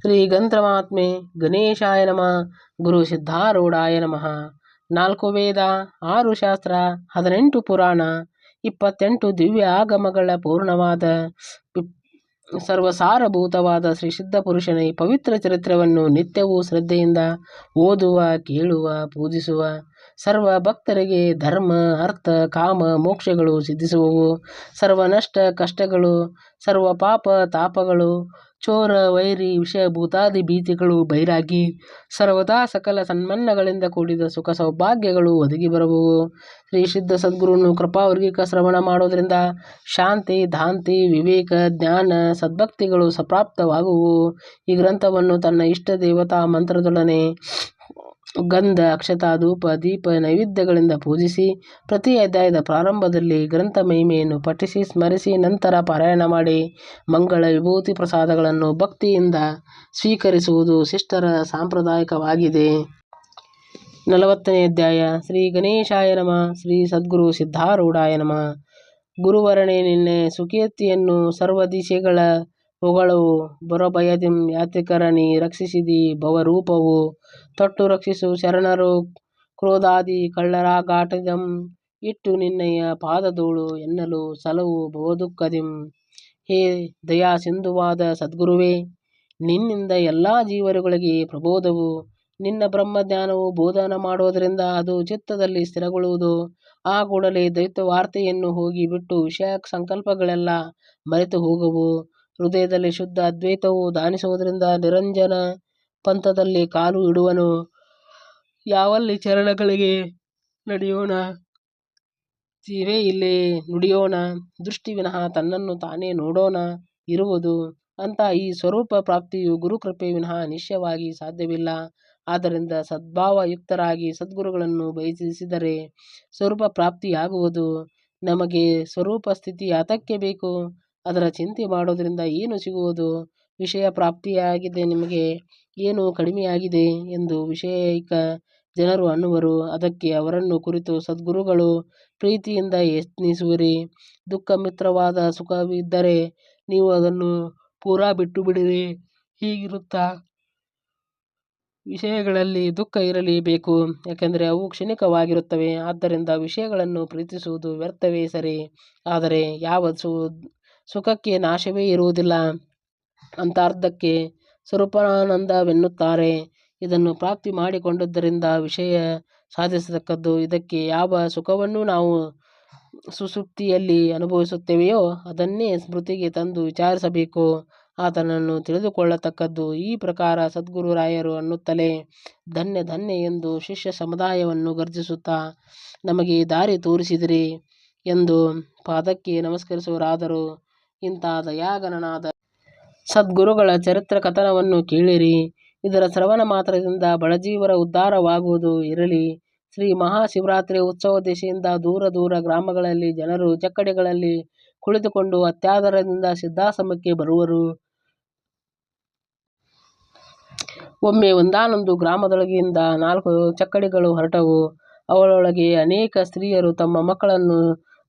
ಶ್ರೀ ಗಂತ್ರಮಾತ್ಮೆ ಗಣೇಶಾಯ ನಮಃ, ಗುರು ಸಿದ್ಧಾರೂಢಾಯ ನಮಃ. ನಾಲ್ಕು ವೇದ, ಆರು ಶಾಸ್ತ್ರ, ಹದಿನೆಂಟು ಪುರಾಣ, ಇಪ್ಪತ್ತೆಂಟು ದಿವ್ಯ ಆಗಮಗಳ ಪೂರ್ಣವಾದ ಸರ್ವಸಾರಭೂತವಾದ ಶ್ರೀ ಸಿದ್ಧ ಪುರುಷನ ಈ ಪವಿತ್ರ ಚರಿತ್ರವನ್ನು ನಿತ್ಯವೂ ಶ್ರದ್ಧೆಯಿಂದ ಓದುವ, ಕೇಳುವ, ಪೂಜಿಸುವ, ಸರ್ವ ಭಕ್ತರಿಗೆ ಧರ್ಮ, ಅರ್ಥ, ಕಾಮ, ಮೋಕ್ಷಗಳು ಸಿದ್ಧಿಸುವವು. ಸರ್ವ ನಷ್ಟ ಕಷ್ಟಗಳು, ಸರ್ವ ಪಾಪ ತಾಪಗಳು ಚೋರ, ವೈರಿ ವಿಷಯ ಭೂತಾದಿ ಭೀತಿಗಳು, ಬೈರಾಗಿ ಸರ್ವದಾ ಸಕಲ ಸನ್ಮನ್ನಗಳಿಂದ ಕೂಡಿದ ಸುಖ ಸೌಭಾಗ್ಯಗಳು ಒದಗಿ ಬರುವವು ಶ್ರೀ ಸಿದ್ಧ ಸದ್ಗುರುವನ್ನು ಕೃಪಾವರ್ಗಿಕ ಶ್ರವಣ ಮಾಡೋದರಿಂದ ಶಾಂತಿ, ಧಾಂತಿ, ವಿವೇಕ, ಜ್ಞಾನ, ಸದ್ಭಕ್ತಿಗಳು ಸಪ್ರಾಪ್ತವಾಗುವು. ಈ ಗ್ರಂಥವನ್ನು ತನ್ನ ಇಷ್ಟ ದೇವತಾ ಮಂತ್ರದೊಡನೆ ಗಂಧ, ಅಕ್ಷತಾ ಧೂಪ, ದೀಪ, ನೈವೇದ್ಯಗಳಿಂದ ಪೂಜಿಸಿ ಪ್ರತಿ ಅಧ್ಯಾಯದ ಪ್ರಾರಂಭದಲ್ಲಿ ಗ್ರಂಥ ಮಹಿಮೆಯನ್ನು ಪಠಿಸಿ ಸ್ಮರಿಸಿ ನಂತರ ಪಾರಾಯಣ ಮಾಡಿ. ಮಂಗಳ ವಿಭೂತಿ ಪ್ರಸಾದಗಳನ್ನು ಭಕ್ತಿಯಿಂದ ಸ್ವೀಕರಿಸುವುದು ಶಿಷ್ಟರ ಸಾಂಪ್ರದಾಯಿಕವಾಗಿದೆ. ನಲವತ್ತನೇ ಅಧ್ಯಾಯ. ಶ್ರೀ ಗಣೇಶಾಯ ನಮಃ. ಶ್ರೀ ಸದ್ಗುರು ಸಿದ್ಧಾರೂಢಾಯ ನಮಃ. ಗುರುವರಣೆ ನಿನ್ನೆ ಸರ್ವ ದಿಶೆಗಳ ಹೊಗಳವು. ಬರಭಯದಿಂ ಯಾತ್ರಿಕರಣಿ ರಕ್ಷಿಸಿದಿ ಭವರೂಪವು. ತೊಟ್ಟು ರಕ್ಷಿಸು ಶರಣರು ಕ್ರೋಧಾದಿ ಕಳ್ಳರಾಗಾಟದಂ. ಇಟ್ಟು ನಿನ್ನಯ ಪಾದಧೂಳು ಎನ್ನಲು ಸಲವು ಭವದುಃಖದಿಂ ಹೇ ದಯಾ ಸಿಂಧುವಾದ ಸದ್ಗುರುವೇ, ನಿನ್ನಿಂದ ಎಲ್ಲ ಜೀವರುಗಳಿಗೆ ಪ್ರಬೋಧವು. ನಿನ್ನ ಬ್ರಹ್ಮಜ್ಞಾನವು ಬೋಧನ ಮಾಡೋದರಿಂದ ಅದು ಚಿತ್ತದಲ್ಲಿ ಸ್ಥಿರಗೊಳ್ಳುವುದು. ಆ ಕೂಡಲೇ ದೈತ್ಯ ವಾರ್ತೆಯನ್ನು ಹೋಗಿ ಬಿಟ್ಟು ವಿಷಯ ಸಂಕಲ್ಪಗಳೆಲ್ಲ ಮರೆತು ಹೋಗುವು ಹೃದಯದಲ್ಲಿ ಶುದ್ಧ ಅದ್ವೈತವು ದಾನಿಸುವುದರಿಂದ ನಿರಂಜನ ಪಂಥದಲ್ಲಿ ಕಾಲು ಇಡುವನು? ಯಾವಲ್ಲಿ ಚರಣಗಳಿಗೆ ನಡೆಯೋಣ? ಜೀವೇ ಇಲ್ಲಿ ನುಡಿಯೋಣ. ದೃಷ್ಟಿ ವಿನಃ ತನ್ನನ್ನು ತಾನೇ ನೋಡೋಣ ಇರುವುದು. ಅಂತ ಈ ಸ್ವರೂಪ ಪ್ರಾಪ್ತಿಯು ಗುರುಕೃಪೆ ವಿನಃ ನಿಶ್ಚಯವಾಗಿ ಸಾಧ್ಯವಿಲ್ಲ. ಆದ್ದರಿಂದ ಸದ್ಭಾವಯುಕ್ತರಾಗಿ ಸದ್ಗುರುಗಳನ್ನು ಬಯಸಿದರೆ ಸ್ವರೂಪ ಪ್ರಾಪ್ತಿಯಾಗುವುದು. ನಮಗೆ ಸ್ವರೂಪ ಸ್ಥಿತಿ ಯಾತಕ್ಕೆ ಬೇಕು. ಅದರ ಚಿಂತೆ ಮಾಡೋದರಿಂದ ಏನು ಸಿಗುವುದು? ವಿಷಯ ಪ್ರಾಪ್ತಿಯಾಗಿದೆ, ನಿಮಗೆ ಏನು ಕಡಿಮೆಯಾಗಿದೆ ಎಂದು ವಿಷಯಿಕ ಜನರು ಅನ್ನುವರು, ಅದಕ್ಕೆ ಅವರನ್ನು ಕುರಿತು ಸದ್ಗುರುಗಳು ಪ್ರೀತಿಯಿಂದ ಯತ್ನಿಸುವಿರಿ. ದುಃಖ ಮಿತ್ರವಾದ ಸುಖವಿದ್ದರೆ ನೀವು ಅದನ್ನು ಪೂರಾ ಬಿಟ್ಟು ಬಿಡಿರಿ ಹೀಗಿರುತ್ತಾ ವಿಷಯಗಳಲ್ಲಿ ದುಃಖ ಇರಲೇಬೇಕು ಯಾಕೆಂದರೆ ಅವು ಕ್ಷಣಿಕವಾಗಿರುತ್ತವೆ. ಆದ್ದರಿಂದ ವಿಷಯಗಳನ್ನು ಪ್ರೀತಿಸುವುದು ವ್ಯರ್ಥವೇ ಸರಿ, ಆದರೆ ಯಾವ ಸುಖಕ್ಕೆ ನಾಶವೇ ಇರುವುದಿಲ್ಲ. ಅಂತಾರ್ಧಕ್ಕೆ ಸ್ವರೂಪಾನಂದವೆನ್ನುತ್ತಾರೆ. ಇದನ್ನು ಪ್ರಾಪ್ತಿ ಮಾಡಿಕೊಂಡದ್ದರಿಂದ ವಿಷಯ ಸಾಧಿಸತಕ್ಕದ್ದು. ಇದಕ್ಕೆ ಯಾವ ಸುಖವನ್ನು ನಾವು ಸುಸುಪ್ತಿಯಲ್ಲಿ ಅನುಭವಿಸುತ್ತೇವೆಯೋ ಅದನ್ನೇ ಸ್ಮೃತಿಗೆ ತಂದು ವಿಚಾರಿಸಬೇಕು. ಆತನನ್ನು ತಿಳಿದುಕೊಳ್ಳತಕ್ಕದ್ದು ಈ ಪ್ರಕಾರ ಸದ್ಗುರುರಾಯರು ಅನ್ನುತ್ತಲೇ ಧನ್ಯ ಧನ್ಯ ಎಂದು ಶಿಷ್ಯ ಸಮುದಾಯವನ್ನು ಗರ್ಜಿಸುತ್ತಾ, ನಮಗೆ ದಾರಿ ತೋರಿಸಿದಿರಿ ಎಂದು ಪಾದಕ್ಕೆ ನಮಸ್ಕರಿಸುವರಾದರು. ಇಂಥ ದಯಾಗಣನಾದ ಸದ್ಗುರುಗಳ ಚರಿತ್ರ ಕಥನವನ್ನು ಕೇಳಿರಿ. ಇದರ ಶ್ರವಣ ಮಾತ್ರದಿಂದ ಬಡಜೀವರ ಉದ್ಧಾರವಾಗುವುದು ಇರಲಿ. ಶ್ರೀ ಮಹಾಶಿವರಾತ್ರಿ ಉತ್ಸವ ದಿಶೆಯಿಂದ ದೂರ ದೂರ ಗ್ರಾಮಗಳಲ್ಲಿ ಜನರು ಚಕ್ಕಡಿಗಳಲ್ಲಿ ಕುಳಿತುಕೊಂಡು ಅತ್ಯಾದರದಿಂದ ಸಿದ್ಧಾಶ್ರಮಕ್ಕೆ ಬರುವರು. ಒಮ್ಮೆ ಒಂದಾನೊಂದು ಗ್ರಾಮದೊಳಗಿಂದ ನಾಲ್ಕು ಚಕ್ಕಡಿಗಳು ಹೊರಟವು. ಅವಳೊಳಗೆ ಅನೇಕ ಸ್ತ್ರೀಯರು ತಮ್ಮ ಮಕ್ಕಳನ್ನು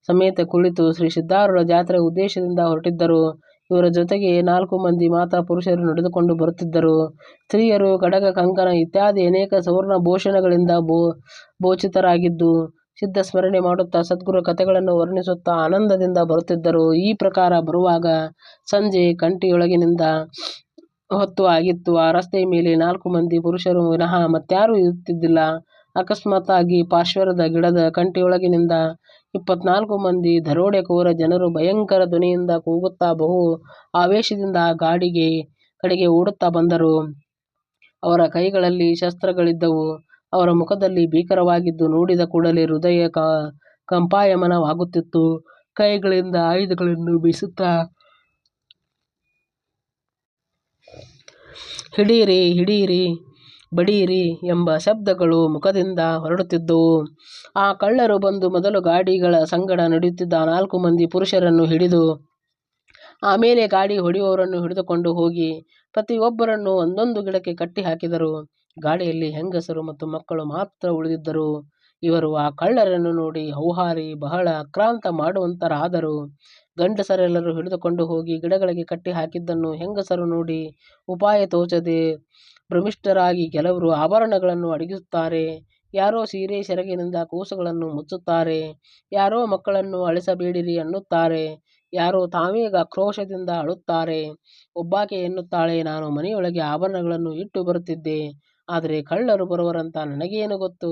ಸಮೇತ ಕುಳಿತು ಶ್ರೀ ಸಿದ್ಧಾರೂಢ ಜಾತ್ರೆಯ ಉದ್ದೇಶದಿಂದ ಹೊರಟಿದ್ದರು. ಇವರ ಜೊತೆಗೆ ನಾಲ್ಕು ಮಂದಿ ಮಾತಾ ಪುರುಷರು ನಡೆದುಕೊಂಡು ಬರುತ್ತಿದ್ದರು. ಸ್ತ್ರೀಯರು, ಕಡಗ, ಕಂಕಣ ಇತ್ಯಾದಿ ಅನೇಕ ಸುವರ್ಣ ಭೂಷಣಗಳಿಂದ ಬೋ ಭೂಷಿತರಾಗಿದ್ದು ಸಿದ್ಧ ಸ್ಮರಣೆ ಮಾಡುತ್ತಾ ಸದ್ಗುರು ಕಥೆಗಳನ್ನು ವರ್ಣಿಸುತ್ತಾ ಆನಂದದಿಂದ ಬರುತ್ತಿದ್ದರು. ಈ ಪ್ರಕಾರ ಬರುವಾಗ ಸಂಜೆ ಕಂಟಿಯೊಳಗಿನಿಂದ ಹೊತ್ತು ಆಗಿತ್ತು. ಆ ರಸ್ತೆಯ ಮೇಲೆ ನಾಲ್ಕು ಮಂದಿ ಪುರುಷರು ವಿನಃ ಮತ್ಯಾರೂ ಇರುತ್ತಿದ್ದಿಲ್ಲ. ಅಕಸ್ಮಾತ್ತಾಗಿ ಪಾರ್ಶ್ವದ ಗಿಡದ ಕಂಠಿಯೊಳಗಿನಿಂದ ಇಪ್ಪತ್ನಾಲ್ಕು ಮಂದಿ ದರೋಡೆಕೋರ ಜನರು ಭಯಂಕರ ಧ್ವನಿಯಿಂದ ಕೂಗುತ್ತಾ ಬಹು ಆವೇಶದಿಂದ ಆ ಗಾಡಿಗೆ ಕಡೆಗೆ ಓಡುತ್ತಾ ಬಂದರು. ಅವರ ಕೈಗಳಲ್ಲಿ ಶಸ್ತ್ರಗಳಿದ್ದವು. ಅವರ ಮುಖದಲ್ಲಿ ಭೀಕರವಾಗಿದ್ದು ನೋಡಿದ ಕೂಡಲೇ ಹೃದಯ ಕಂಪಾಯಮಾನವಾಗುತ್ತಿತ್ತು. ಕೈಗಳಿಂದ ಆಯುಧಗಳನ್ನು ಬೀಸುತ್ತಾ ಹಿಡಿಯಿರಿ, ಹಿಡೀರಿ ಬಡೀರಿ ಎಂಬ ಶಬ್ದಗಳು ಮುಖದಿಂದ ಹೊರಡುತ್ತಿದ್ದವು. ಆ ಕಳ್ಳರು ಬಂದು ಮೊದಲು ಗಾಡಿಗಳ ಸಂಗಡ ನಡೆಯುತ್ತಿದ್ದ ನಾಲ್ಕು ಮಂದಿ ಪುರುಷರನ್ನು ಹಿಡಿದು ಆಮೇಲೆ ಗಾಡಿ ಹೊಡೆಯುವವರನ್ನು ಹಿಡಿದುಕೊಂಡು ಹೋಗಿ ಪ್ರತಿಯೊಬ್ಬರನ್ನು ಒಂದೊಂದು ಗಿಡಕ್ಕೆ ಕಟ್ಟಿ ಹಾಕಿದರು. ಗಾಡಿಯಲ್ಲಿ ಹೆಂಗಸರು ಮತ್ತು ಮಕ್ಕಳು ಮಾತ್ರ ಉಳಿದಿದ್ದರು. ಇವರು ಆ ಕಳ್ಳರನ್ನು ನೋಡಿ ಹೌಹಾರಿ, ಬಹಳ ಆಕ್ರಾಂತ ಮಾಡುವಂತರಾದರು. ಗಂಡಸರೆಲ್ಲರೂ ಹಿಡಿದುಕೊಂಡು ಹೋಗಿ ಗಿಡಗಳಿಗೆ ಕಟ್ಟಿ ಹಾಕಿದ್ದನ್ನು ಹೆಂಗಸರು ನೋಡಿ ಉಪಾಯ ತೋಚದೆ ಭ್ರಮಿಷ್ಠರಾಗಿ ಕೆಲವರು ಆಭರಣಗಳನ್ನು ಅಡಗಿಸುತ್ತಾರೆ. ಯಾರೋ ಸೀರೆ ಸೆರಗಿನಿಂದ ಕೂಸುಗಳನ್ನು ಮುಚ್ಚುತ್ತಾರೆ. ಯಾರೋ ಮಕ್ಕಳನ್ನು ಅಳಿಸಬೇಡಿರಿ ಅನ್ನುತ್ತಾರೆ. ಯಾರೋ ತಾವೇ ಆಕ್ರೋಶದಿಂದ ಅಳುತ್ತಾರೆ. ಒಬ್ಬಾಕೆ ಎನ್ನುತ್ತಾಳೆ, ನಾನು ಮನೆಯೊಳಗೆ ಆಭರಣಗಳನ್ನು ಇಟ್ಟು ಬರುತ್ತಿದ್ದೆ. ಆದರೆ ಕಳ್ಳರು ಬರುವರಂತ ನನಗೇನು ಗೊತ್ತು?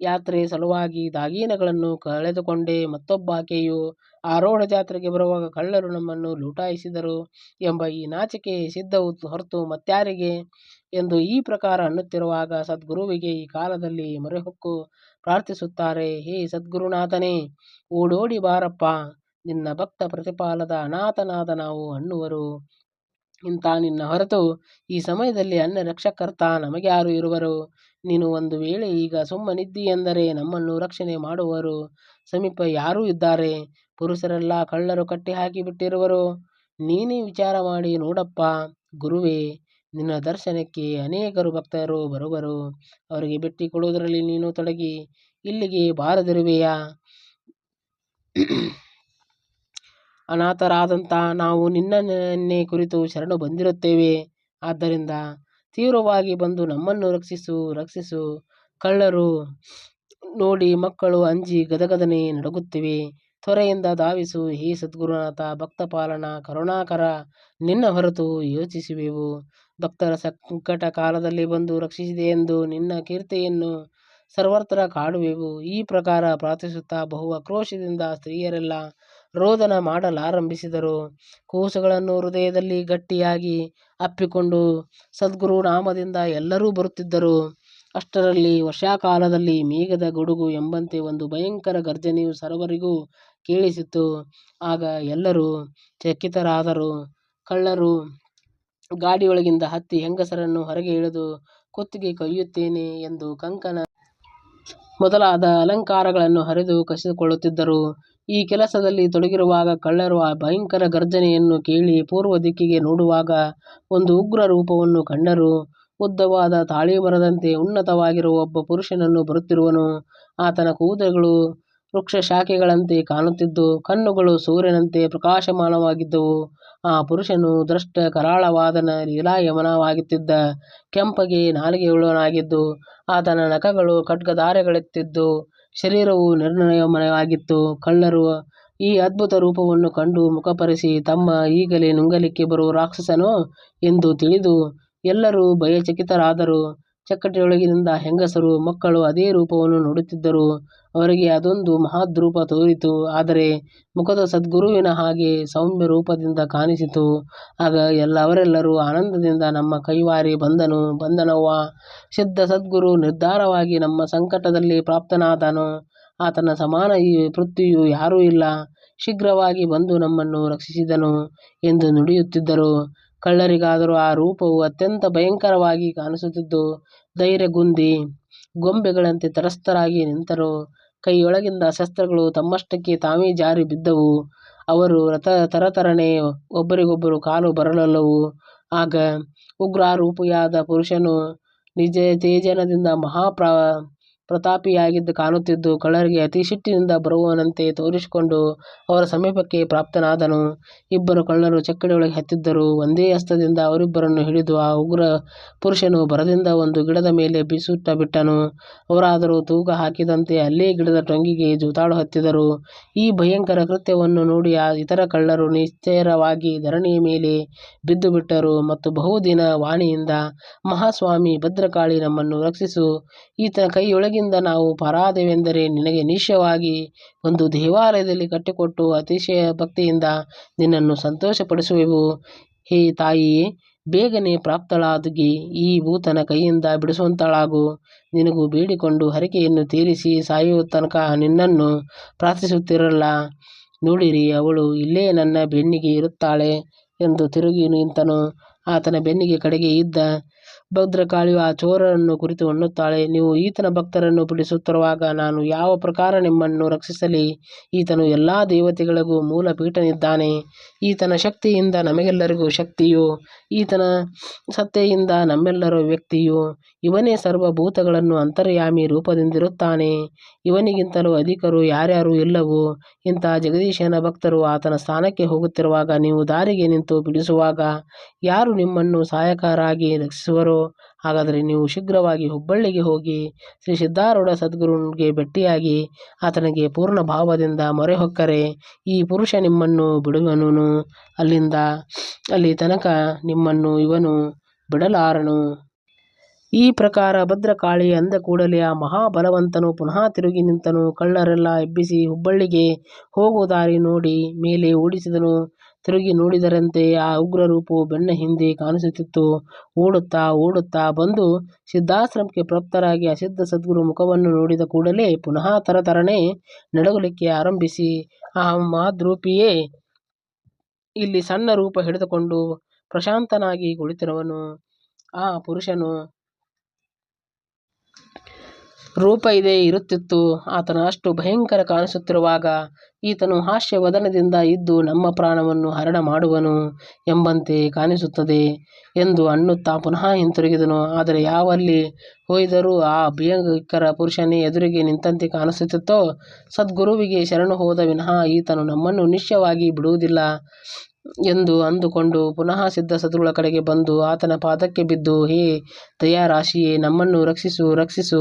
ಯಾತ್ರೆ ಸಲುವಾಗಿ ದಾಗಿನಗಳನ್ನು ಕಳೆದುಕೊಂಡೆ ಮತ್ತೊಬ್ಬಾಕೆಯು ಆರೋಢ ಜಾತ್ರೆಗೆ ಬರುವಾಗ ಕಳ್ಳರು ನಮ್ಮನ್ನು ಲುಟಾಯಿಸಿದರು ಎಂಬ ಈ ನಾಚಿಕೆ ಸಿದ್ಧವು ಹೊರತು ಮತ್ಯಾರಿಗೆ ಎಂದು ಈ ಪ್ರಕಾರ ಅನ್ನುತ್ತಿರುವಾಗ ಸದ್ಗುರುವಿಗೆ ಈ ಕಾಲದಲ್ಲಿ ಮೊರೆಹೊಕ್ಕು ಪ್ರಾರ್ಥಿಸುತ್ತಾರೆ, ಹೇ ಸದ್ಗುರುನಾಥನೇ, ಓಡೋಡಿ ಬಾರಪ್ಪ, ನಿನ್ನ ಭಕ್ತ ಪ್ರತಿಪಾಲದ ಅನಾಥನಾದ ನಾವು ಅನ್ನುವರು. ಇಂಥ ನಿನ್ನ ಹೊರತು ಈ ಸಮಯದಲ್ಲಿ ಅನ್ನ ರಕ್ಷಕರ್ತ ನಮಗ್ಯಾರು ಇರುವರು? ನೀನು ಒಂದು ವೇಳೆ ಈಗ ಸುಮ್ಮನಿದ್ದಿ ಎಂದರೆ ನಮ್ಮನ್ನು ರಕ್ಷಣೆ ಮಾಡುವವರು ಸಮೀಪ ಯಾರೂ ಇದ್ದಾರೆ. ಪುರುಷರೆಲ್ಲ ಕಳ್ಳರು ಕಟ್ಟಿ ಹಾಕಿ ಬಿಟ್ಟಿರುವರು ನೀನೇ ವಿಚಾರ ಮಾಡಿ ನೋಡಪ್ಪ. ಗುರುವೇ, ನಿನ್ನ ದರ್ಶನಕ್ಕೆ ಅನೇಕರು ಭಕ್ತರು ಬರುವರು. ಅವರಿಗೆ ಭೇಟಿ ಕೊಡುವುದರಲ್ಲಿ ನೀನು ತೊಡಗಿ. ಇಲ್ಲಿಗೆ ಬಾರದಿರುವೆಯಾ? ಅನಾಥರಾದಂಥ ನಾವು ನಿನ್ನನ್ನೇ ಕುರಿತು ಶರಣು ಬಂದಿರುತ್ತೇವೆ. ಆದ್ದರಿಂದ ತೀವ್ರವಾಗಿ ಬಂದು ನಮ್ಮನ್ನು ರಕ್ಷಿಸು ರಕ್ಷಿಸು. ಕಳ್ಳರು ನೋಡಿ ಮಕ್ಕಳು ಅಂಜಿ ಗದಗದನೆ ನಡುಗುತ್ತಿವೆ. ತೊರೆಯಿಂದ ಧಾವಿಸು, ಹೇ ಸದ್ಗುರುನಾಥ, ಭಕ್ತಪಾಲನ, ಕರುಣಾಕರ, ನಿನ್ನ ಹೊರತು ಯೋಚಿಸುವೆವು. ಭಕ್ತರ ಸಂಕಟ ಕಾಲದಲ್ಲಿ ಬಂದು ರಕ್ಷಿಸಿದೆಯೆಂದು ನಿನ್ನ ಕೀರ್ತಿಯನ್ನು ಸರ್ವತ್ರ ಕಾಡುವೆವು. ಈ ಪ್ರಕಾರ ಪ್ರಾರ್ಥಿಸುತ್ತಾ ಬಹು ಆಕ್ರೋಶದಿಂದ ಸ್ತ್ರೀಯರೆಲ್ಲ ರೋದನ ಮಾಡಲಾರಂಭಿಸಿದರು. ಕೂಸುಗಳನ್ನು ಹೃದಯದಲ್ಲಿ ಗಟ್ಟಿಯಾಗಿ ಅಪ್ಪಿಕೊಂಡು ಸದ್ಗುರು ನಾಮದಿಂದ ಎಲ್ಲರೂ ಬರುತ್ತಿದ್ದರು. ಅಷ್ಟರಲ್ಲಿ ವರ್ಷಾಕಾಲದಲ್ಲಿ ಮೇಘದ ಗುಡುಗು ಎಂಬಂತೆ ಒಂದು ಭಯಂಕರ ಗರ್ಜನೆಯು ಸರ್ವರಿಗೂ ಕೇಳಿಸಿತು ಆಗ ಎಲ್ಲರೂ ಚಕಿತರಾದರು. ಕಳ್ಳರು ಗಾಡಿಯೊಳಗಿಂದ ಹತ್ತಿ ಹೆಂಗಸರನ್ನು ಹೊರಗೆ ಇಳಿದು, ಕುತ್ತಿಗೆ ಕೊಯ್ಯುತ್ತೇನೆ ಎಂದು ಕಂಕಣ ಮೊದಲಾದ ಅಲಂಕಾರಗಳನ್ನು ಹರಿದು ಕಸಿದುಕೊಳ್ಳುತ್ತಿದ್ದರು. ಈ ಕೆಲಸದಲ್ಲಿ ತೊಡಗಿರುವಾಗ ಕಳ್ಳರು ಆ ಭಯಂಕರ ಗರ್ಜನೆಯನ್ನು ಕೇಳಿ ಪೂರ್ವ ದಿಕ್ಕಿಗೆ ನೋಡುವಾಗ ಒಂದು ಉಗ್ರ ರೂಪವನ್ನು ಕಂಡರು. ಉದ್ದವಾದ ತಾಳಿಮರದಂತೆ ಉನ್ನತವಾಗಿರುವ ಒಬ್ಬ ಪುರುಷನನ್ನು ಬರುತ್ತಿರುವನು. ಆತನ ಕೂದಲುಗಳು ವೃಕ್ಷಶಾಖೆಗಳಂತೆ ಕಾಣುತ್ತಿದ್ದು, ಕಣ್ಣುಗಳು ಸೂರ್ಯನಂತೆ ಪ್ರಕಾಶಮಾನವಾಗಿದ್ದವು. ಆ ಪುರುಷನು ದೃಷ್ಟ ಕರಾಳವಾದನ ಲೀಲಾಯಮಾನವಾಗುತ್ತಿದ್ದ ಕೆಂಪಗೆ ನಾಲಿಗೆಯುಳ್ಳವನಾಗಿದ್ದು, ಆತನ ನಖಗಳು ಖಡ್ಗಧಾರೆಗಳೆತ್ತಿದ್ದು, ಶರೀರವು ನಿರ್ಣಯಮನವಾಗಿತ್ತು ಕಳ್ಳರು ಈ ಅದ್ಭುತ ರೂಪವನ್ನು ಕಂಡು ಮುಖಪರಿಸಿ, ತಮ್ಮ ಈಗಲೇ ನುಂಗಲಿಕ್ಕೆ ಬರುವ ರಾಕ್ಷಸನೋ? ಎಂದು ತಿಳಿದು ಎಲ್ಲರೂ ಭಯಚಕಿತರಾದರು. ಚಕ್ಕಟೆಯೊಳಗಿನಿಂದ ಹೆಂಗಸರು, ಮಕ್ಕಳು ಅದೇ ರೂಪವನ್ನು ನೋಡುತ್ತಿದ್ದರು. ಅವರಿಗೆ ಅದೊಂದು ಮಹದ್ರೂಪ ತೋರಿತು. ಆದರೆ ಮುಖದ ಸದ್ಗುರುವಿನ ಹಾಗೆ ಸೌಮ್ಯ ರೂಪದಿಂದ ಕಾಣಿಸಿತು. ಆಗ ಎಲ್ಲವರೆಲ್ಲರೂ ಆನಂದದಿಂದ ನಮ್ಮ ಕೈವಾರಿ ಬಂದನು. ಬಂದನವ್ವ ಸಿದ್ಧ ಸದ್ಗುರು, ನಿರ್ಧಾರವಾಗಿ ನಮ್ಮ ಸಂಕಟದಲ್ಲಿ ಪ್ರಾಪ್ತನಾದನು. ಆತನ ಸಮಾನ ಈ ಪೃಥ್ವಿಯು ಯಾರೂ ಇಲ್ಲ. ಶೀಘ್ರವಾಗಿ ಬಂದು ನಮ್ಮನ್ನು ರಕ್ಷಿಸಿದನು ಎಂದು ನುಡಿಯುತ್ತಿದ್ದರು. ಕಳ್ಳರಿಗಾದರೂ ಆ ರೂಪವು ಅತ್ಯಂತ ಭಯಂಕರವಾಗಿ ಕಾಣಿಸುತ್ತಿದ್ದು ಧೈರ್ಯಗುಂದಿ ಗೊಂಬೆಗಳಂತೆ ತರಸ್ತರಾಗಿ ನಿಂತರು. ಕೈಯೊಳಗಿಂದ ಶಸ್ತ್ರಗಳು ತಮ್ಮಷ್ಟಕ್ಕೆ ತಾವೇ ಜಾರಿ ಬಿದ್ದವು. ಅವರು ರಥ ತರತರನೆ ಒಬ್ಬರಿಗೊಬ್ಬರು ಕಾಲು ಬರಲಲ್ಲವು. ಆಗ ಉಗ್ರರೂಪಿಯಾದ ಪುರುಷನು ನಿಜ ತೇಜನದಿಂದ ಮಹಾ ಪ್ರ ಪ್ರತಾಪಿಯಾಗಿದ್ದು ಕಾಣುತ್ತಿದ್ದು ಕಳ್ಳರಿಗೆ ಅತಿ ಸಿಟ್ಟಿನಿಂದ ಬರುವವನಂತೆ ತೋರಿಸಿಕೊಂಡು ಅವರ ಸಮೀಪಕ್ಕೆ ಪ್ರಾಪ್ತನಾದನು. ಇಬ್ಬರು ಕಳ್ಳರು ಚಕ್ಕಡಿಯೊಳಗೆ ಹತ್ತಿದ್ದರು. ಒಂದೇ ಹಸ್ತದಿಂದ ಅವರಿಬ್ಬರನ್ನು ಹಿಡಿದು ಆ ಉಗ್ರ ಪುರುಷನು ಭರದಿಂದ ಒಂದು ಗಿಡದ ಮೇಲೆ ಬಿಸುಟಬಿಟ್ಟನು. ಅವರಾದರೂ ತೂಕ ಹಾಕಿದಂತೆ ಅಲ್ಲೇ ಗಿಡದ ಟೊಂಗಿಗೆ ಜೂತಾಳು ಹತ್ತಿದರು. ಈ ಭಯಂಕರ ಕೃತ್ಯವನ್ನು ನೋಡಿ ಆ ಇತರ ಕಳ್ಳರು ನಿಶ್ಚಯವಾಗಿ ಧರಣಿಯ ಮೇಲೆ ಬಿದ್ದುಬಿಟ್ಟರು ಮತ್ತು ಬಹುದಿನ ವಾಣಿಯಿಂದ, ಮಹಾಸ್ವಾಮಿ, ಭದ್ರಕಾಳಿ ನಮ್ಮನ್ನು ರಕ್ಷಿಸು. ಈತನ ಕೈಯೊಳಗಿಂದ ನಾವು ಪರಾದೆವೆಂದರೆ ನಿನಗೆ ನಿಶ್ಚಯವಾಗಿ ಒಂದು ದೇವಾಲಯದಲ್ಲಿ ಕಟ್ಟಿಕೊಟ್ಟು ಅತಿಶಯ ಭಕ್ತಿಯಿಂದ ನಿನ್ನನ್ನು ಸಂತೋಷಪಡಿಸುವೆವು. ಹೇ ತಾಯಿಯೇ, ಬೇಗನೆ ಪ್ರಾಪ್ತಳಾದುಗಿ ಈ ಭೂತನ ಕೈಯಿಂದ ಬಿಡಿಸುವಂತಳಾಗು. ನಿನಗೂ ಬೇಡಿಕೊಂಡು ಹರಕೆಯನ್ನು ತೀರಿಸಿ ಸಾಯುವ ತನಕ ನಿನ್ನನ್ನು ಪ್ರಾರ್ಥಿಸುತ್ತಿರಲ್ಲ. ನೋಡಿರಿ, ಅವಳು ಇಲ್ಲೇ ನನ್ನ ಬೆನ್ನಿಗೆ ಇರುತ್ತಾಳೆ ಎಂದು ತಿರುಗಿ ನಿಂತನು. ಆತನ ಬೆನ್ನಿಗೆ ಕಡೆಗೆ ಇದ್ದ ಭದ್ರಕಾಳಿಯು ಆ ಚೋರರನ್ನು ಕುರಿತು ಅನ್ನುತ್ತಾಳೆ, ನೀವು ಈತನ ಭಕ್ತರನ್ನು ಬಿಡಿಸುತ್ತಿರುವಾಗ ನಾನು ಯಾವ ಪ್ರಕಾರ ನಿಮ್ಮನ್ನು ರಕ್ಷಿಸಲಿ? ಈತನು ಎಲ್ಲ ದೇವತೆಗಳಿಗೂ ಮೂಲ ಪೀಠನಿದ್ದಾನೆ ಈತನ ಶಕ್ತಿಯಿಂದ ನಮಗೆಲ್ಲರಿಗೂ ಶಕ್ತಿಯು ಈತನ ಸತ್ತೆಯಿಂದ ನಮ್ಮೆಲ್ಲರ ವ್ಯಕ್ತಿಯು ಇವನೇ ಸರ್ವಭೂತಗಳನ್ನು ಅಂತರ್ಯಾಮಿ ರೂಪದಿಂದಿರುತ್ತಾನೆ. ಇವನಿಗಿಂತಲೂ ಅಧಿಕರು ಯಾರ್ಯಾರೂ ಇಲ್ಲವೋ ಇಂತಹ ಜಗದೀಶನ ಭಕ್ತರು ಆತನ ಸ್ಥಾನಕ್ಕೆ ಹೋಗುತ್ತಿರುವಾಗ ನೀವು ದಾರಿಗೆ ನಿಂತು ಬಿಡಿಸುವಾಗ ಯಾರು ನಿಮ್ಮನ್ನು ಸಹಾಯಕರಾಗಿ ರಕ್ಷಿಸುವರು? ಹಾಗಾದರೆ ನೀವು ಶೀಘ್ರವಾಗಿ ಹುಬ್ಬಳ್ಳಿಗೆ ಹೋಗಿ ಶ್ರೀ ಸಿದ್ಧಾರೂಢ ಸದ್ಗುರುಗೆ ಭೇಟಿಯಾಗಿ ಆತನಿಗೆ ಪೂರ್ಣ ಭಾವದಿಂದ ಮೊರೆಹೊಕ್ಕರೆ ಈ ಪುರುಷ ನಿಮ್ಮನ್ನು ಬಿಡುವನು ಅಲ್ಲಿಂದ, ಅಲ್ಲಿ ತನಕ ನಿಮ್ಮನ್ನು ಇವನು ಬಿಡಲಾರನು. ಈ ಪ್ರಕಾರ ಭದ್ರಕಾಳಿ ಅಂದ ಕೂಡಲೇ ಆ ಮಹಾಬಲವಂತನು ಪುನಃ ತಿರುಗಿ ನಿಂತನು. ಕಳ್ಳರೆಲ್ಲ ಎಬ್ಬಿಸಿ ಹುಬ್ಬಳ್ಳಿಗೆ ಹೋಗುವ ದಾರಿ ನೋಡಿ ಮೇಲೆ ಓಡಿಸಿದನು. ತಿರುಗಿ ನೋಡಿದರಂತೆ ಆ ಉಗ್ರರೂಪವು ಬೆನ್ನ ಹಿಂದೆ ಕಾಣಿಸುತ್ತಿತ್ತು. ಓಡುತ್ತಾ ಓಡುತ್ತಾ ಬಂದು ಸಿದ್ಧಾಶ್ರಮಕ್ಕೆ ಪ್ರಾಪ್ತರಾಗಿ ಅಸಿದ್ಧ ಸಿದ್ಧ ಸದ್ಗುರು ಮುಖವನ್ನು ನೋಡಿದ ಕೂಡಲೇ ಪುನಃ ತರತರನೆ ನಡಗಲಿಕ್ಕೆ ಆರಂಭಿಸಿ, ಆ ಮಾದ್ರೂಪಿಯೇ ಇಲ್ಲಿ ಸಣ್ಣ ರೂಪ ಹಿಡಿದುಕೊಂಡು ಪ್ರಶಾಂತನಾಗಿ ಕುಳಿತಿರುವನು. ಆ ಪುರುಷನ ರೂಪ ಇದೇ ಇರುತ್ತಿತ್ತು. ಆತನ ಅಷ್ಟು ಭಯಂಕರ ಕಾಣಿಸುತ್ತಿರುವಾಗ ಈತನು ಹಾಸ್ಯ ವದನದಿಂದ ಇದ್ದು ನಮ್ಮ ಪ್ರಾಣವನ್ನು ಹರಣ ಮಾಡುವನು ಎಂಬಂತೆ ಕಾಣಿಸುತ್ತದೆ ಎಂದು ಅನ್ನುತ್ತಾ ಪುನಃ ಹಿಂತಿರುಗಿದನು. ಆದರೆ ಯಾವಲ್ಲಿ ಹೋಯ್ದರೂ ಆ ಭಯಂಕರ ಪುರುಷನೇ ಎದುರಿಗೆ ನಿಂತಂತೆ ಕಾಣಿಸುತ್ತಿತ್ತೋ ಸದ್ಗುರುವಿಗೆ ಶರಣು ಹೋದ ವಿನಃ ಈತನು ನಮ್ಮನ್ನು ನಿಶ್ಚಯವಾಗಿ ಬಿಡುವುದಿಲ್ಲ ಎಂದು ಅಂದುಕೊಂಡು ಪುನಃ ಸಿದ್ಧ ಶತ್ರುಗಳ ಕಡೆಗೆ ಬಂದು ಆತನ ಪಾದಕ್ಕೆ ಬಿದ್ದು, ಹೇ ದಯಾರಾಶಿಯೇ ನಮ್ಮನ್ನು ರಕ್ಷಿಸು ರಕ್ಷಿಸು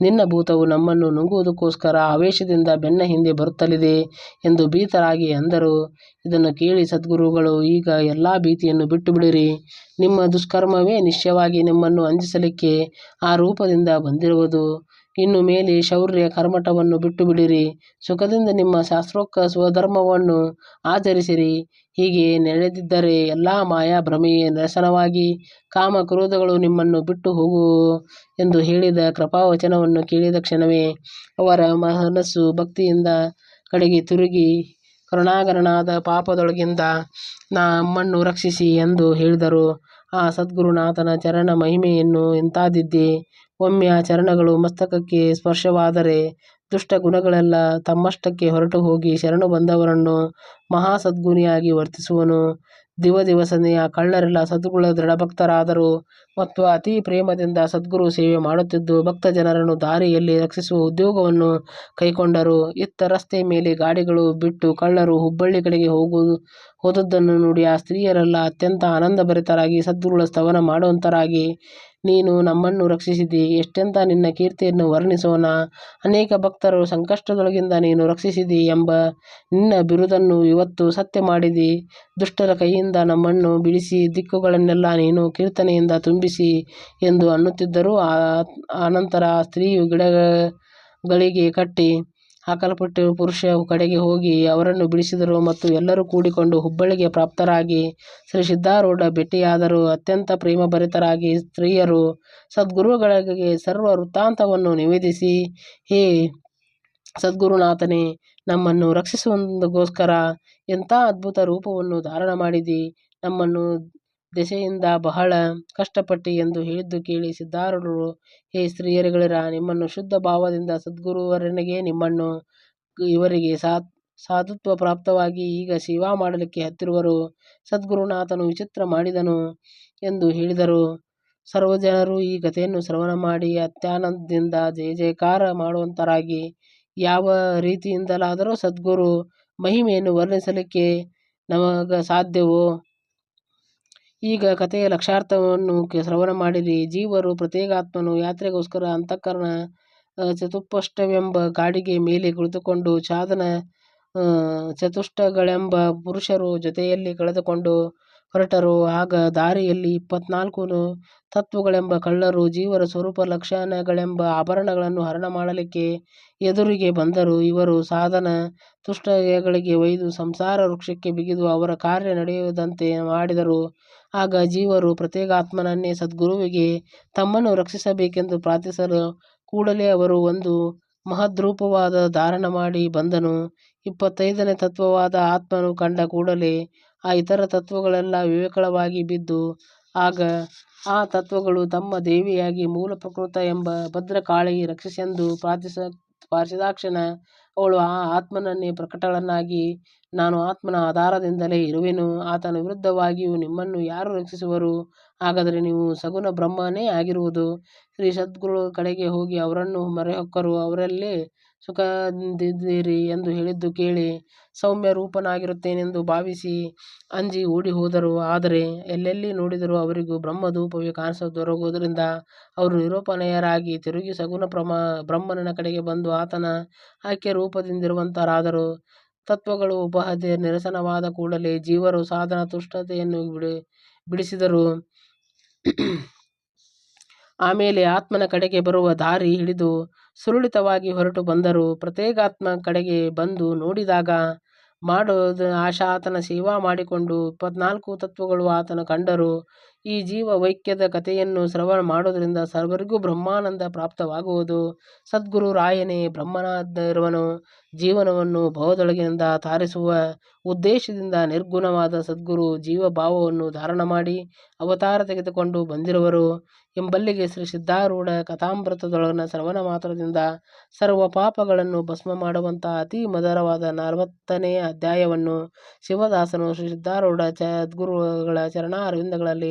ನಿನ್ನ ಭೂತವು ನಮ್ಮನ್ನು ನುಂಗುವುದಕ್ಕೋಸ್ಕರ ಆವೇಶದಿಂದ ಬೆನ್ನ ಹಿಂದೆ ಬರುತ್ತಲಿದೆ ಎಂದು ಭೀತರಾಗಿ ಅಂದರು. ಇದನ್ನು ಕೇಳಿ ಸದ್ಗುರುಗಳು ಈಗ ಎಲ್ಲಾ ಭೀತಿಯನ್ನು ಬಿಟ್ಟುಬಿಡಿರಿ, ನಿಮ್ಮ ದುಷ್ಕರ್ಮವೇ ನಿಶ್ಚಯವಾಗಿ ನಿಮ್ಮನ್ನು ಅಂಜಿಸಲಿಕ್ಕೆ ಆ ರೂಪದಿಂದ ಬಂದಿರುವುದು. ಇನ್ನು ಮೇಲೆ ಶೌರ್ಯ ಕರ್ಮಠವನ್ನು ಬಿಟ್ಟುಬಿಡಿರಿ, ಸುಖದಿಂದ ನಿಮ್ಮ ಶಾಸ್ತ್ರೋಕ್ತ ಸ್ವಧರ್ಮವನ್ನು ಆಚರಿಸಿರಿ. ಹೀಗೆ ನಡೆದಿದ್ದರೆ ಎಲ್ಲ ಮಾಯಾ ಭ್ರಮೆಯೇ ನಿರಸನವಾಗಿ ಕಾಮ ಕ್ರೋಧಗಳು ನಿಮ್ಮನ್ನು ಬಿಟ್ಟು ಹೋಗು ಎಂದು ಹೇಳಿದ ಕೃಪಾವಚನವನ್ನು ಕೇಳಿದ ಕ್ಷಣವೇ ಅವರ ಮನಸ್ಸು ಭಕ್ತಿಯಿಂದ ಕಡೆಗೆ ತಿರುಗಿ ಕರುಣಾಗರನಾದ ಪಾಪದೊಳಗಿಂದ ನಮ್ಮನ್ನು ರಕ್ಷಿಸಿ ಎಂದು ಹೇಳಿದರು. ಆ ಸದ್ಗುರುನಾಥನ ಚರಣ ಮಹಿಮೆಯನ್ನು ಇಂತಾದಿದ್ದೆ ಒಮ್ಮೆ ಆ ಚರಣಗಳು ಮಸ್ತಕಕ್ಕೆ ಸ್ಪರ್ಶವಾದರೆ ದುಷ್ಟ ಗುಣಗಳೆಲ್ಲ ತಮ್ಮಷ್ಟಕ್ಕೆ ಹೊರಟು ಹೋಗಿ ಶರಣು ಬಂದವರನ್ನು ಮಹಾ ಸದ್ಗುಣಿಯಾಗಿ ವರ್ತಿಸುವನು. ದಿವ ದಿವಸನೆಯ ಕಳ್ಳರೆಲ್ಲ ಸದ್ಗುಣ ದೃಢಭಕ್ತರಾದರು ಮತ್ತು ಅತಿ ಪ್ರೇಮದಿಂದ ಸದ್ಗುರು ಸೇವೆ ಮಾಡುತ್ತಿದ್ದು ಭಕ್ತ ಜನರನ್ನು ದಾರಿಯಲ್ಲಿ ರಕ್ಷಿಸುವ ಉದ್ಯೋಗವನ್ನು ಕೈಕೊಂಡರು. ಇತ್ತ ರಸ್ತೆ ಮೇಲೆ ಗಾಡಿಗಳು ಬಿಟ್ಟು ಕಳ್ಳರು ಹುಬ್ಬಳ್ಳಿ ಕಡೆಗೆ ಹೋದುದನ್ನು ನೋಡಿ ಆ ಸ್ತ್ರೀಯರೆಲ್ಲ ಅತ್ಯಂತ ಆನಂದಭರಿತರಾಗಿ ಸದ್ಗುರುಗಳ ಸ್ತವನ ಮಾಡುವಂತರಾಗಿ, ನೀನು ನಮ್ಮನ್ನು ರಕ್ಷಿಸಿದಿ, ಎಷ್ಟೆಂತ ನಿನ್ನ ಕೀರ್ತಿಯನ್ನು ವರ್ಣಿಸೋಣ, ಅನೇಕ ಭಕ್ತರು ಸಂಕಷ್ಟದೊಳಗಿಂದ ನೀನು ರಕ್ಷಿಸಿದಿ ಎಂಬ ನಿನ್ನ ಬಿರುದನ್ನು ಇವತ್ತು ಸತ್ಯ ಮಾಡಿದಿ, ದುಷ್ಟರ ಕೈಯಿಂದ ನಮ್ಮನ್ನು ಬಿಡಿಸಿ ದಿಕ್ಕುಗಳನ್ನೆಲ್ಲ ನೀನು ಕೀರ್ತನೆಯಿಂದ ತುಂಬಿಸಿ ಎಂದು ಅನ್ನುತ್ತಿದ್ದರು. ಆನಂತರ ಆ ಸ್ತ್ರೀಯು ಗಿಡಗಳಿಗೆ ಕಟ್ಟಿ ಹಾಕಲ್ಪಟ್ಟಿರುವ ಪುರುಷ ಕಡೆಗೆ ಹೋಗಿ ಅವರನ್ನು ಬಿಡಿಸಿದರು ಮತ್ತು ಎಲ್ಲರೂ ಕೂಡಿಕೊಂಡು ಹುಬ್ಬಳ್ಳಿಗೆ ಪ್ರಾಪ್ತರಾಗಿ ಶ್ರೀ ಸಿದ್ಧಾರೂಢ ಭೇಟಿಯಾದರು. ಅತ್ಯಂತ ಪ್ರೇಮಭರಿತರಾಗಿ ಸ್ತ್ರೀಯರು ಸದ್ಗುರುಗಳಿಗೆ ಸರ್ವ ವೃತ್ತಾಂತವನ್ನು ನಿವೇದಿಸಿ, ಹೇ ಸದ್ಗುರುನಾಥನೇ, ನಮ್ಮನ್ನು ರಕ್ಷಿಸುವುದಕ್ಕೋಸ್ಕರ ಎಂಥ ಅದ್ಭುತ ರೂಪವನ್ನು ಧಾರಣ ಮಾಡಿದಿ, ನಮ್ಮನ್ನು ದೆಸೆಯಿಂದ ಬಹಳ ಕಷ್ಟಪಟ್ಟಿ ಎಂದು ಹೇಳಿದ್ದು ಕೇಳಿ ಸಿದ್ಧಾರೂಢರು, ಹೇ ಸ್ತ್ರೀಯರುಗಳಿರಾ, ನಿಮ್ಮನ್ನು ಶುದ್ಧ ಭಾವದಿಂದ ಸದ್ಗುರುವರನಿಗೆ ನಿಮ್ಮನ್ನು ಇವರಿಗೆ ಸಾಧುತ್ವ ಪ್ರಾಪ್ತವಾಗಿ ಈಗ ಸೇವಾ ಮಾಡಲಿಕ್ಕೆ ಹತ್ತಿರುವರು. ಸದ್ಗುರುನಾಥನು ವಿಚಿತ್ರ ಮಾಡಿದನು ಎಂದು ಹೇಳಿದರು. ಸರ್ವಜನರು ಈ ಕಥೆಯನ್ನು ಶ್ರವಣ ಮಾಡಿ ಅತ್ಯಾನಂದದಿಂದ ಜಯ ಜಯಕಾರ ಮಾಡುವಂತರಾಗಿ, ಯಾವ ರೀತಿಯಿಂದಲಾದರೂ ಸದ್ಗುರು ಮಹಿಮೆಯನ್ನು ವರ್ಣಿಸಲಿಕ್ಕೆ ನಮಗಾಸಾಧ್ಯವೋ? ಈಗ ಕಥೆಯ ಲಕ್ಷ್ಯಾರ್ಥವನ್ನು ಶ್ರವಣ ಮಾಡಿರಿ. ಜೀವರು ಪ್ರತ್ಯೇಕಾತ್ಮನು ಯಾತ್ರೆಗೋಸ್ಕರ ಅಂತಃಕರಣ ಚತುಪ್ಪಷ್ಟವೆಂಬ ಕಾಡಿಗೆ ಮೇಲೆ ಕುಳಿತುಕೊಂಡು ಸಾಧನ ಚತುಷ್ಟಗಳೆಂಬ ಪುರುಷರು ಜೊತೆಯಲ್ಲಿ ಕಳೆದುಕೊಂಡು ಹೊರಟರು. ಆಗ ದಾರಿಯಲ್ಲಿ ಇಪ್ಪತ್ನಾಲ್ಕು ತತ್ವಗಳೆಂಬ ಕಳ್ಳರು, ಜೀವರ ಸ್ವರೂಪ ಲಕ್ಷಣಗಳೆಂಬ ಆಭರಣಗಳನ್ನು ಹರಣ ಮಾಡಲಿಕ್ಕೆ ಎದುರಿಗೆ ಬಂದರು. ಇವರು ಸಾಧನ ತುಷ್ಟಗಳಿಗೆ ಒಯ್ದು ಸಂಸಾರ ವೃಕ್ಷಕ್ಕೆ ಬಿಗಿದು ಅವರ ಕಾರ್ಯ ನಡೆಯದಂತೆ ಮಾಡಿದರು. ಆಗ ಜೀವರು ಪ್ರತ್ಯೇಕಾತ್ಮನೇ ಸದ್ಗುರುವಿಗೆ ತಮ್ಮನ್ನು ರಕ್ಷಿಸಬೇಕೆಂದು ಪ್ರಾರ್ಥಿಸಲು ಕೂಡಲೇ ಅವರು ಒಂದು ಮಹದ್ರೂಪವಾದ ಧಾರಣ ಮಾಡಿ ಬಂದನು. ಇಪ್ಪತ್ತೈದನೇ ತತ್ವವಾದ ಆತ್ಮನು ಕಂಡ ಕೂಡಲೇ ಆ ಇತರ ತತ್ವಗಳೆಲ್ಲ ವಿವೇಕಳವಾಗಿ ಬಿದ್ದು, ಆಗ ಆ ತತ್ವಗಳು ತಮ್ಮ ದೇವಿಯಾಗಿ ಮೂಲ ಪ್ರಕೃತ ಎಂಬ ಭದ್ರಕಾಳಿ ರಕ್ಷಿಸೆಂದು ಪ್ರಾರ್ಥಿಸ ಪ್ರಾರ್ಥಿಸಿದಾಕ್ಷಣ ಅವಳು ಆ ಆತ್ಮನನ್ನೇ ಪ್ರಕಟಳನ್ನಾಗಿ, ನಾನು ಆತ್ಮನ ಆಧಾರದಿಂದಲೇ ಇರುವೆನು, ಆತನ ವಿರುದ್ಧವಾಗಿಯೂ ನಿಮ್ಮನ್ನು ಯಾರು ರಕ್ಷಿಸುವರು? ಹಾಗಾದರೆ ನೀವು ಸಗುಣ ಬ್ರಹ್ಮನೇ ಆಗಿರುವುದು. ಶ್ರೀ ಸದ್ಗುರುಗಳ ಕಡೆಗೆ ಹೋಗಿ ಅವರನ್ನು ಮೊರೆಹೊಕ್ಕರು, ಅವರೆಲ್ಲೇ ಸುಖದಿಂದಿದ್ದೀರಿ ಎಂದು ಹೇಳಿದ್ದು ಕೇಳಿ ಸೌಮ್ಯ ರೂಪನಾಗಿರುತ್ತೇನೆಂದು ಭಾವಿಸಿ ಅಂಜಿ ಓಡಿ ಹೋದರು. ಆದರೆ ಎಲ್ಲೆಲ್ಲಿ ನೋಡಿದರೂ ಅವರಿಗೂ ಬ್ರಹ್ಮರೂಪವೇ ದೊರಗುವುದರಿಂದ ಅವರು ನಿರೂಪನೆಯರಾಗಿ ತಿರುಗಿ ಸಗುಣ ಬ್ರಹ್ಮನ ಕಡೆಗೆ ಬಂದು ಆತನ ಐಕ್ಯರೂಪದಿಂದಿರುವಂತರಾದರು ತತ್ವಗಳು ಉಪಾಧಿ ನಿರಸನವಾದ ಕೂಡಲೇ ಜೀವರು ಸಾಧನ ತೃಷ್ಣತೆಯನ್ನು ಬಿಡಿಸಿದರು. ಆಮೇಲೆ ಆತ್ಮನ ಕಡೆಗೆ ಬರುವ ದಾರಿ ಹಿಡಿದು ಸುರುಳಿತವಾಗಿ ಹೊರಟು ಬಂದರು. ಪ್ರತ್ಯೇಗಾತ್ಮ ಕಡೆಗೆ ಬಂದು ನೋಡಿದಾಗ ಮಾಡೋದು ಆಶಾ ಆತನ ಸೇವಾ ಮಾಡಿಕೊಂಡು ಇಪ್ಪತ್ನಾಲ್ಕು ತತ್ವಗಳು ಆತನ ಕಂಡರು. ಈ ಜೀವ ವೈಕ್ಯದ ಕಥೆಯನ್ನು ಶ್ರವಣ ಮಾಡೋದರಿಂದ ಸರ್ವರಿಗೂ ಬ್ರಹ್ಮಾನಂದ ಪ್ರಾಪ್ತವಾಗುವುದು. ಸದ್ಗುರು ರಾಯನೇ ಬ್ರಹ್ಮನಾಗಿರುವನು ಜೀವನವನ್ನು ಭವದೊಳಗಿನಿಂದ ತಾರಿಸುವ ಉದ್ದೇಶದಿಂದ ನಿರ್ಗುಣವಾದ ಸದ್ಗುರು ಜೀವಭಾವವನ್ನು ಧಾರಣ ಮಾಡಿ ಅವತಾರ ತೆಗೆದುಕೊಂಡು ಬಂದಿರುವರು. ಎಂಬಲ್ಲಿಗೆ ಶ್ರೀ ಸಿದ್ಧಾರೂಢ ಕಥಾಮೃತದೊಳಗಿನ ಶ್ರವಣ ಮಾತ್ರದಿಂದ ಸರ್ವ ಪಾಪಗಳನ್ನು ಭಸ್ಮ ಮಾಡುವಂತಹ ಅತಿ ಮಧುರವಾದ ನಲವತ್ತನೆಯ ಅಧ್ಯಾಯವನ್ನು ಶಿವದಾಸನು ಶ್ರೀ ಸಿದ್ಧಾರೂಢ ಸದ್ಗುರುಗಳ ಚರಣಾರವಿಂದಗಳಲ್ಲಿ